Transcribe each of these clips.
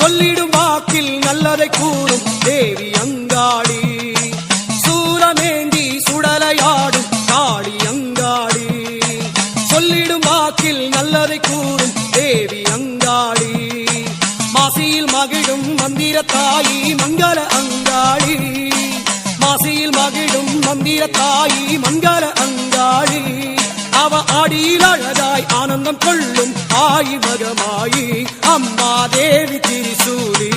சொல்லிடும் வாக்கில் நல்லதை கூறும் தேவி அங்காடி. சூரமேந்தி சுடலையாடும் காளி அங்காடி. சொல்லிடும் வாக்கில் நல்லதை கூறும் தேவி அங்காடி. மாசியில் மகிழும் மந்திர தாயி மங்கள அங்காடி. மாசியில் மகிழும் மந்திர தாயி மங்கள அங்காடி. அவ அடியில் அழக ஆனந்தம் கொள்ளும் ஆயி அம்மா தேவி திரிசூலி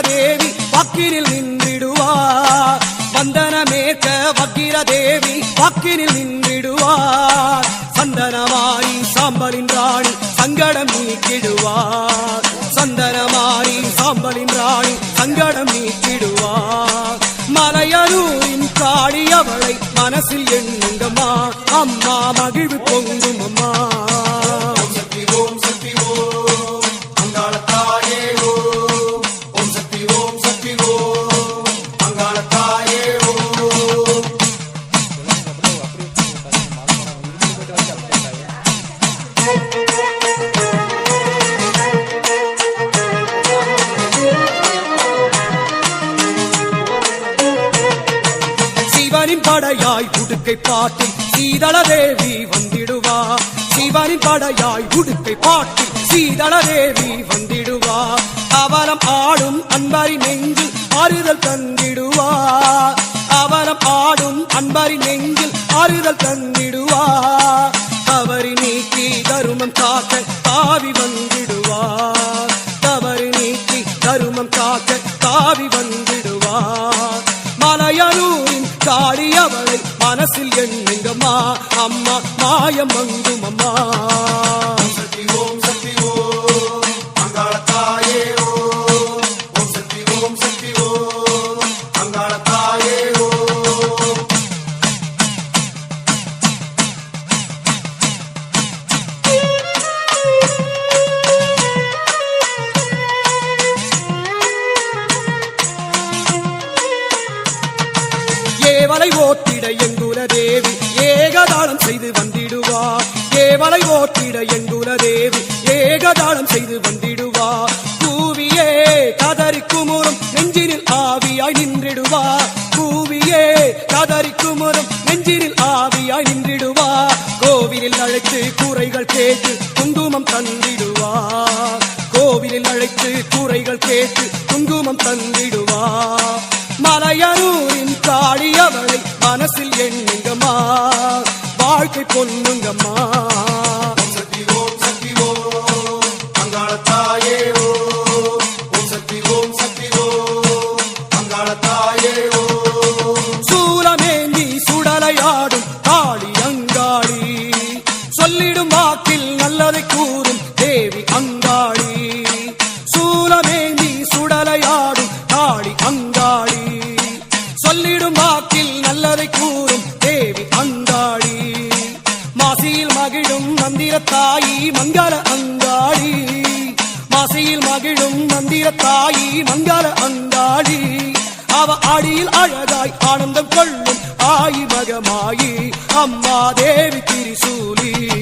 வக்கிரதேவி வக்கிரில் நின்றிடுவா. வந்தனமேற்க வக்கிரதேவி வக்கிரில் நின்றிடுவார் சந்தனமாரி சாம்பலின் ராணி சங்கடம் நீக்கிடுவார் சந்தனமாரி சாம்பலின் ராணி சங்கடம் நீக்கிடுவார் மலையரூரின் காடி அவளை மனசில் எண்ணுங்கம்மா. அம்மா மகிழ்வு பொங்கும் அம்மா சிவனின் படையாய் உடுக்கை பாட்டில் சீதள தேவி வந்திடுவா. சிவனின் படையாய் உடுக்கை பாட்டில் சீதள தேவி வந்திடுவா. அவலம் ஆடும் அன்பரி நெஞ்சில் ஆறுதல் தந்திடுவா. அவலம் ஆடும் அன்பரி நெஞ்சில் ஆறுதல் தந்திடுவா. அவரி நீக்கி தருமம் காக்க தாவி வந்து மனசில் எண்ணுங்கம்மா அம்மா மாயம் மங்கும் அம்மா ஏவலை ஓட்டிட எங்குல தேவி ஏகதாளம் செய்து வந்திடுவார் கூவியே கதறி குமுறும் நெஞ்சினில் ஆவியாய் நின்றிடுவார் கூவியே கதறி குமுறும் நெஞ்சினில் ஆவியாய் நின்றிடுவார் கோவிலில் அழைத்து கூரைகள் கேட்டு குங்குமம் தந்திடுவார் கோவிலில் அழைத்து கூரைகள் கேட்டு குங்குமம் தந்திடுவார் மலையரூரின் காளி அவளை மனசில் எண்ணுங்கம்மா. வாழ்க்கை பொண்ணுங்கம்மா அவ அடியில் அழகாய் ஆனந்தம் கொள்ளும் ஆயி மகமாயி அம்மா தேவி திரிசூலி.